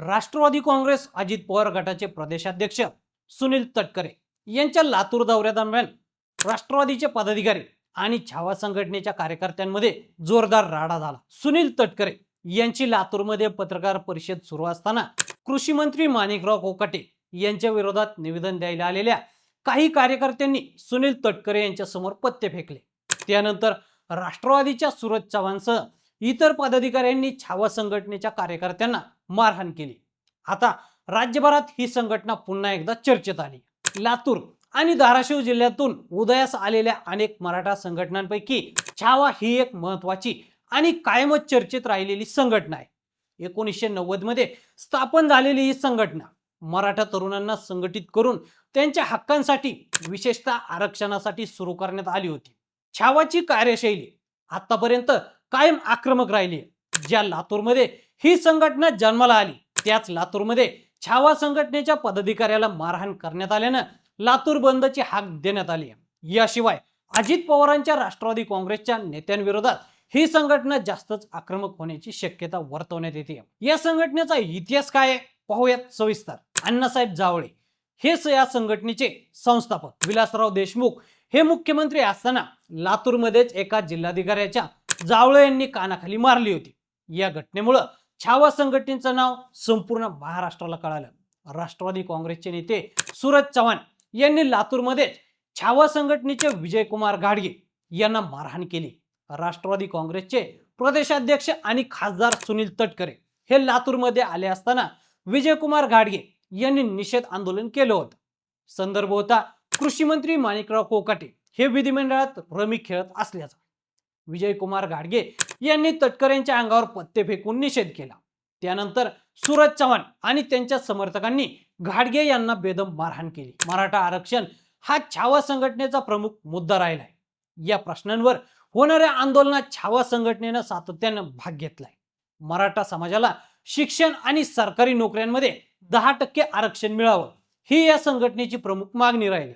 राष्ट्रवादी काँग्रेस अजित पवार गटाचे प्रदेशाध्यक्ष सुनील तटकरे यांच्या लातूर दौऱ्यादरम्यान राष्ट्रवादीचे पदाधिकारी आणि छावा संघटनेच्या कार्यकर्त्यांमध्ये जोरदार राडा झाला. सुनील तटकरे यांची लातूरमध्ये पत्रकार परिषद सुरू असताना कृषी मंत्री माणिकराव कोकाटे यांच्या विरोधात निवेदन द्यायला आलेल्या काही कार्यकर्त्यांनी सुनील तटकरे यांच्या समोर पत्ते फेकले. त्यानंतर राष्ट्रवादीच्या सुरज चव्हाणसह इतर पदाधिकाऱ्यांनी छावा संघटनेच्या कार्यकर्त्यांना मारहाण केली. आता राज्यभरात ही संघटना पुन्हा एकदा चर्चेत आली. लातूर आणि धाराशिव जिल्ह्यातून उदयास आलेल्या अनेक मराठा संघटनांपैकी छावा ही एक महत्वाची आणि कायमच चर्चेत राहिलेली संघटना आहे. एकोणीसशे नव्वदमध्ये स्थापन झालेली ही संघटना मराठा तरुणांना संघटित करून त्यांच्या हक्कांसाठी विशेषतः आरक्षणासाठी सुरू करण्यात आली होती. छावाची कार्यशैली आतापर्यंत कायम आक्रमक राहिली ज्या लातूरमध्ये ही संघटना जन्माला आली त्याच लातूरमध्ये छावा संघटनेच्या पदाधिकाऱ्याला मारहाण करण्यात आल्यानं लातूर बंदची हाक देण्यात आली आहे. याशिवाय अजित पवारांच्या राष्ट्रवादी काँग्रेसच्या नेत्यांविरोधात ही संघटना जास्तच आक्रमक होण्याची शक्यता वर्तवण्यात येते. या संघटनेचा इतिहास काय आहे? पाहूयात सविस्तर. अण्णासाहेब जावळे हेच या संघटनेचे संस्थापक. विलासराव देशमुख हे मुख्यमंत्री असताना लातूरमध्येच एका जिल्हाधिकाऱ्याच्या जावळे यांनी कानाखाली मारली होती. या घटनेमुळं छावा संघटनेचं नाव संपूर्ण महाराष्ट्राला कळालं. राष्ट्रवादी काँग्रेसचे नेते सूरज चव्हाण यांनी लातूरमध्येच छावा संघटनेचे विजयकुमार गाडगे यांना मारहाण केली. राष्ट्रवादी काँग्रेसचे प्रदेशाध्यक्ष आणि खासदार सुनील तटकरे हे लातूरमध्ये आले असताना विजयकुमार घाडगे यांनी निषेध आंदोलन केलं होतं. संदर्भ होता कृषी मंत्री माणिकराव कोकाटे हे विधिमंडळात रमी खेळत असल्याचा. विजयकुमार घाडगे यांनी तटकरेंच्या अंगावर पत्ते फेकून निषेध केला. त्यानंतर सूरज चव्हाण आणि त्यांच्या समर्थकांनी घाडगे यांना बेदम मारहाण केली. मराठा आरक्षण हा छावा संघटनेचा प्रमुख मुद्दा राहिलाय. या प्रश्नांवर होणाऱ्या आंदोलनात छावा संघटनेनं सातत्यानं भाग घेतलाय. मराठा समाजाला शिक्षण आणि सरकारी नोकऱ्यांमध्ये दहा टक्के आरक्षण मिळावं ही या संघटनेची प्रमुख मागणी राहिली.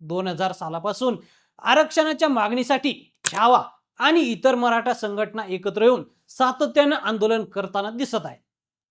दोन हजार सालापासून आरक्षणाच्या मागणीसाठी छावा आणि इतर मराठा संघटना एकत्र येऊन सातत्यानं आंदोलन करताना दिसत आहे.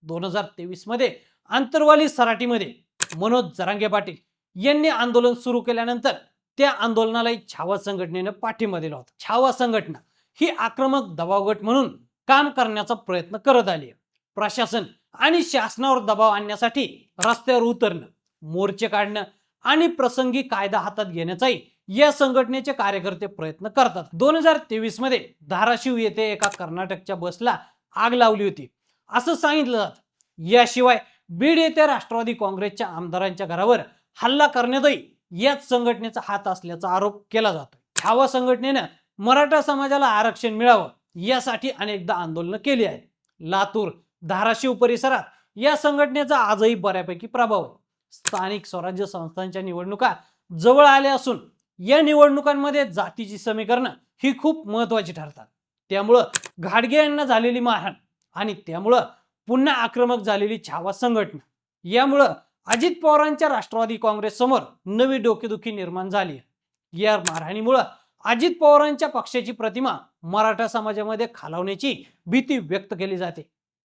दोन हजार तेवीसमध्ये आंतरवाली सराटीमध्ये मनोज जरांगे पाटील यांनी आंदोलन सुरू केल्यानंतर त्या आंदोलनालाही छावा संघटनेनं पाठिंबा दिला होता. छावा संघटना ही आक्रमक दबावगट म्हणून काम करण्याचा प्रयत्न करत आली आहे. प्रशासन आणि शासनावर दबाव आणण्यासाठी रस्त्यावर उतरणं मोर्चे काढणं आणि प्रसंगी कायदा हातात घेण्याचाही या संघटनेचे कार्यकर्ते प्रयत्न करतात. दोन हजार तेवीसमध्ये धाराशिव येथे एका कर्नाटकच्या बसला आग लावली होती. असं सांगितलं जातं. याशिवाय बीड येथे राष्ट्रवादी काँग्रेसच्या आमदारांच्या घरावर हल्ला करण्यातही याच संघटनेचा हात असल्याचा आरोप केला जातो छावा संघटनेनं मराठा समाजाला आरक्षण मिळावं यासाठी अनेकदा आंदोलनं केली आहेत. लातूर धाराशिव परिसरात या संघटनेचा आजही बऱ्यापैकी प्रभाव आहे. स्थानिक स्वराज्य संस्थांच्या निवडणुका जवळ आल्या असून या निवडणुकांमध्ये जातीची समीकरणं ही खूप महत्वाची ठरतात. त्यामुळं घाडगे यांना झालेली मारहाण आणि त्यामुळं पुन्हा आक्रमक झालेली छावा संघटना. यामुळं अजित पवारांच्या राष्ट्रवादी काँग्रेस समोर नवी डोकेदुखी निर्माण झाली या मारहाणीमुळं अजित पवारांच्या पक्षाची प्रतिमा मराठा समाजामध्ये खालावण्याची भीती व्यक्त केली जाते.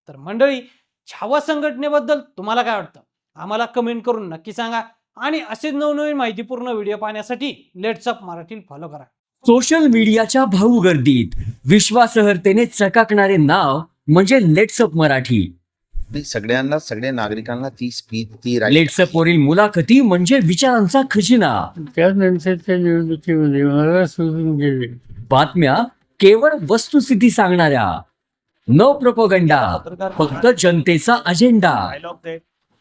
तर मंडळी छावा संघटनेबद्दल तुम्हाला काय वाटतं? आम्हाला कमेंट करून नक्की सांगा. आणि असेच नवनवीन माहितीपूर्ण व्हिडिओ पाहण्यासाठी लेट्सअप मराठी फॉलो करा. सोशल मीडियाच्या भाऊ गर्दीत विश्वासार्हतेने चकाकणारे नाव म्हणजे लेट्सअप मराठी. सगळ्यांना सगळ्या नागरिकांना ती स्पीच ती लेट्सअप वरील मुलाखती म्हणजे विचारांचा खजिना. त्यानंतरच्या निवडणुकीमध्ये मला सोडून गेले बातम्या केवळ वस्तुस्थिती सांगणाऱ्या. न प्रोपोगंडा फक्त जनतेचा अजेंडा